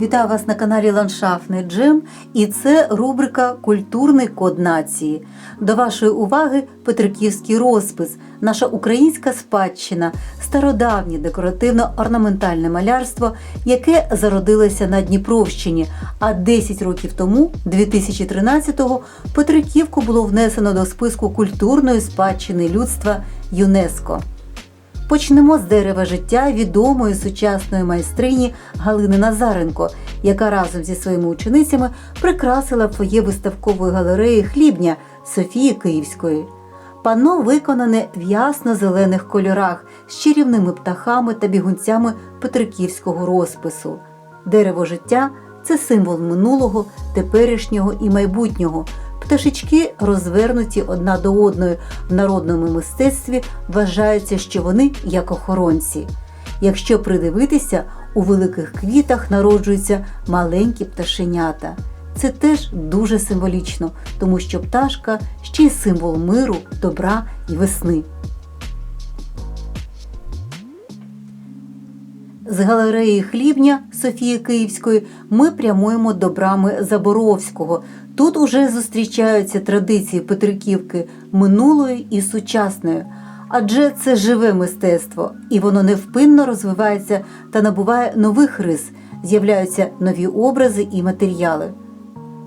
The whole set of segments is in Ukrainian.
Вітаю вас на каналі Ландшафтний Джем, і це рубрика Культурний код нації. До вашої уваги Петриківський розпис, наша українська спадщина, стародавнє декоративно-орнаментальне малярство, яке зародилося на Дніпровщині. А 10 років тому, 2013-го, Петриківку було внесено до списку культурної спадщини людства ЮНЕСКО. Почнемо з дерева життя відомої сучасної майстрині Галини Назаренко, яка разом зі своїми ученицями прикрасила фоє виставкової галереї хлібня Софії Київської. Панно виконане в ясно-зелених кольорах з чарівними птахами та бігунцями петриківського розпису. Дерево життя це символ минулого, теперішнього і майбутнього. Пташечки, розвернуті одна до одної в народному мистецтві, вважається, що вони як охоронці. Якщо придивитися, у великих квітах народжуються маленькі пташенята. Це теж дуже символічно, тому що пташка ще й символ миру, добра і весни. З галереї хлібня Софії Київської ми прямуємо до брами Заборовського. Тут уже зустрічаються традиції Петриківки минулої і сучасної. Адже це живе мистецтво, і воно невпинно розвивається та набуває нових рис, з'являються нові образи і матеріали.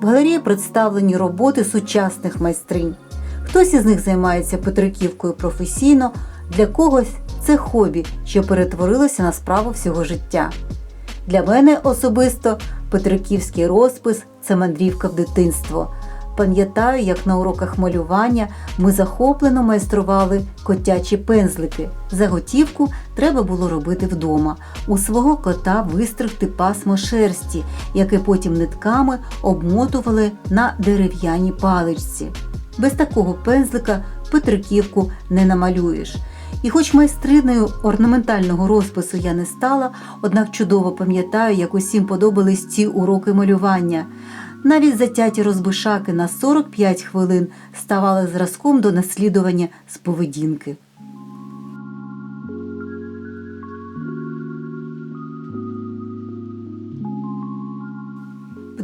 В галереї представлені роботи сучасних майстринь. Хтось із них займається Петриківкою професійно, для когось це хобі, що перетворилося на справу всього життя. Для мене особисто Петриківський розпис це мандрівка в дитинство. Пам'ятаю, як на уроках малювання ми захоплено майстрували котячі пензлики. Заготівку треба було робити вдома. У свого кота вистригти пасмо шерсті, яке потім нитками обмотували на дерев'яній паличці. Без такого пензлика Петриківку не намалюєш. І хоч майстриною орнаментального розпису я не стала, однак чудово пам'ятаю, як усім подобались ці уроки малювання. Навіть затяті розбишаки на 45 хвилин ставали зразком до наслідування з поведінки.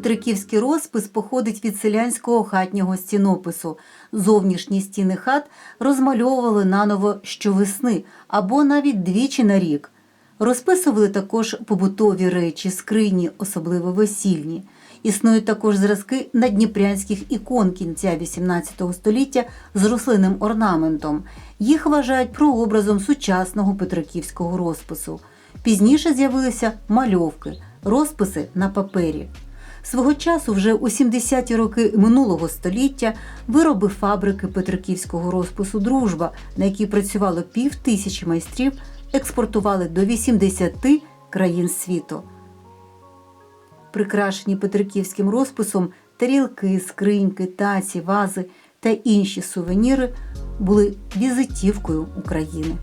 Петриківський розпис походить від селянського хатнього стінопису. Зовнішні стіни хат розмальовували наново щовесни або навіть двічі на рік. Розписували також побутові речі, скрині, особливо весільні. Існують також зразки надніпрянських ікон кінця XVIII століття з рослинним орнаментом. Їх вважають прообразом сучасного петриківського розпису. Пізніше з'явилися мальовки, розписи на папері. Свого часу, вже у 70-ті роки минулого століття, вироби фабрики Петриківського розпису Дружба, на якій працювало пів тисячі майстрів, експортували до 80 країн світу. Прикрашені Петриківським розписом тарілки, скриньки, таці, вази та інші сувеніри були візитівкою України.